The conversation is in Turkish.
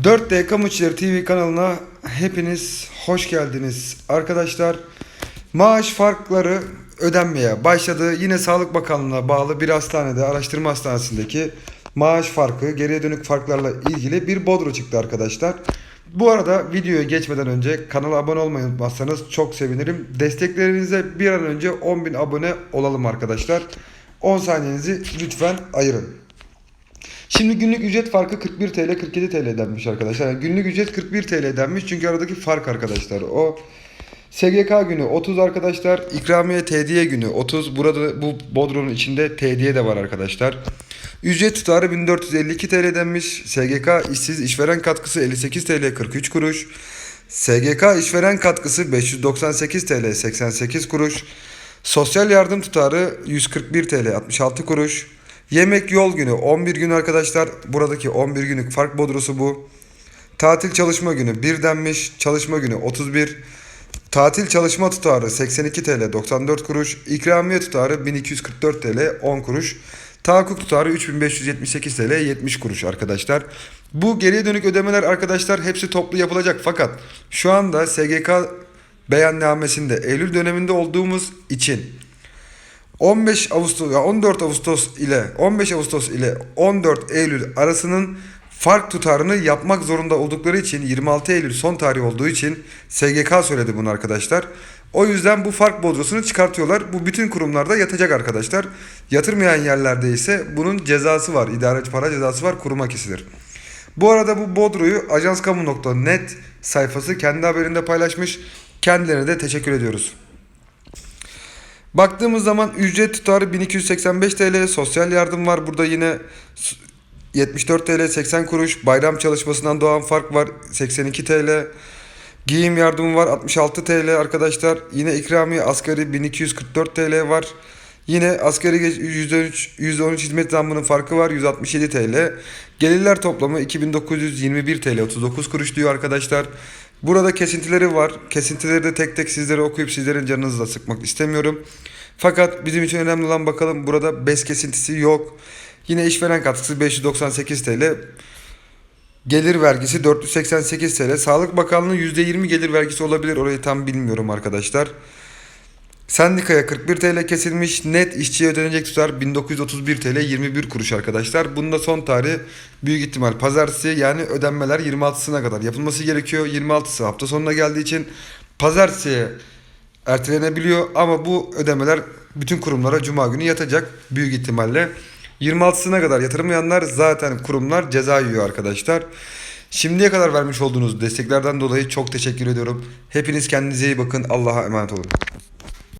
4D Kamuçları TV kanalına hepiniz hoş geldiniz. Arkadaşlar maaş farkları ödenmeye başladı. Yine Sağlık Bakanlığı'na bağlı bir hastanede, araştırma hastanesindeki maaş farkı, geriye dönük farklarla ilgili bir bodro çıktı arkadaşlar. Bu arada videoya geçmeden önce kanala abone olmayı unutmazsanız çok sevinirim. Desteklerinize bir an önce 10.000 abone olalım arkadaşlar. 10 saniyenizi lütfen ayırın. Şimdi günlük ücret farkı 41 TL 47 TL denmiş arkadaşlar. Yani günlük ücret 41 TL denmiş çünkü aradaki fark arkadaşlar. O SGK günü 30 arkadaşlar. İkramiye TDY günü 30. Burada bu Bodrum'un içinde TDY de var arkadaşlar. Ücret tutarı 1452 TL denmiş. SGK işsiz işveren katkısı 58 TL 43 kuruş. SGK işveren katkısı 598 TL 88 kuruş. Sosyal yardım tutarı 141 TL 66 kuruş. Yemek yol günü 11 gün arkadaşlar. Buradaki 11 günlük fark bodrosu bu. Tatil çalışma günü 1 denmiş. Çalışma günü 31. Tatil çalışma tutarı 82 TL 94 kuruş. İkramiye tutarı 1244 TL 10 kuruş. Tahakkuk tutarı 3578 TL 70 kuruş arkadaşlar. Bu geriye dönük ödemeler arkadaşlar hepsi toplu yapılacak fakat şu anda SGK beyannamesinde Eylül döneminde olduğumuz için 15 Ağustos ya 14 Ağustos ile 15 Ağustos ile 14 Eylül arasının fark tutarını yapmak zorunda oldukları için 26 Eylül son tarih olduğu için SGK söyledi bunu arkadaşlar. O yüzden bu fark bodrosunu çıkartıyorlar. Bu bütün kurumlarda yatacak arkadaşlar. Yatırmayan yerlerde ise bunun cezası var. İdare para cezası var. Kuruma kesilir. Bu arada bu bodroyu ajanskamu.net sayfası kendi haberinde paylaşmış. Kendilerine de teşekkür ediyoruz. Baktığımız zaman ücret tutarı 1285 TL, sosyal yardım var. Burada yine 74 TL 80 kuruş, bayram çalışmasından doğan fark var 82 TL, giyim yardımı var 66 TL arkadaşlar, yine ikramiye asgari 1244 TL var. Yine asgari geç- %13, %13 hizmet zammının farkı var 167 TL. Gelirler toplamı 2921 TL 39 kuruş diyor arkadaşlar. Burada kesintileri var. Kesintileri de tek tek sizlere okuyup sizlerin canınızı da sıkmak istemiyorum. Fakat bizim için önemli olan bakalım burada BES kesintisi yok. Yine işveren katkısı 598 TL. Gelir vergisi 488 TL. Sağlık Bakanlığı %20 gelir vergisi olabilir. Orayı tam bilmiyorum arkadaşlar. Sendikaya 41 TL kesilmiş. Net işçiye ödenecek tutar 1931 TL 21 kuruş arkadaşlar. Bunda son tarih büyük ihtimal pazartesi yani ödenmeler 26'sına kadar yapılması gerekiyor. 26'sı hafta sonuna geldiği için pazartesiye ertelenebiliyor ama bu ödemeler bütün kurumlara cuma günü yatacak büyük ihtimalle. 26'sına kadar yatırmayanlar zaten kurumlar ceza yiyor arkadaşlar. Şimdiye kadar vermiş olduğunuz desteklerden dolayı çok teşekkür ediyorum. Hepiniz kendinize iyi bakın. Allah'a emanet olun.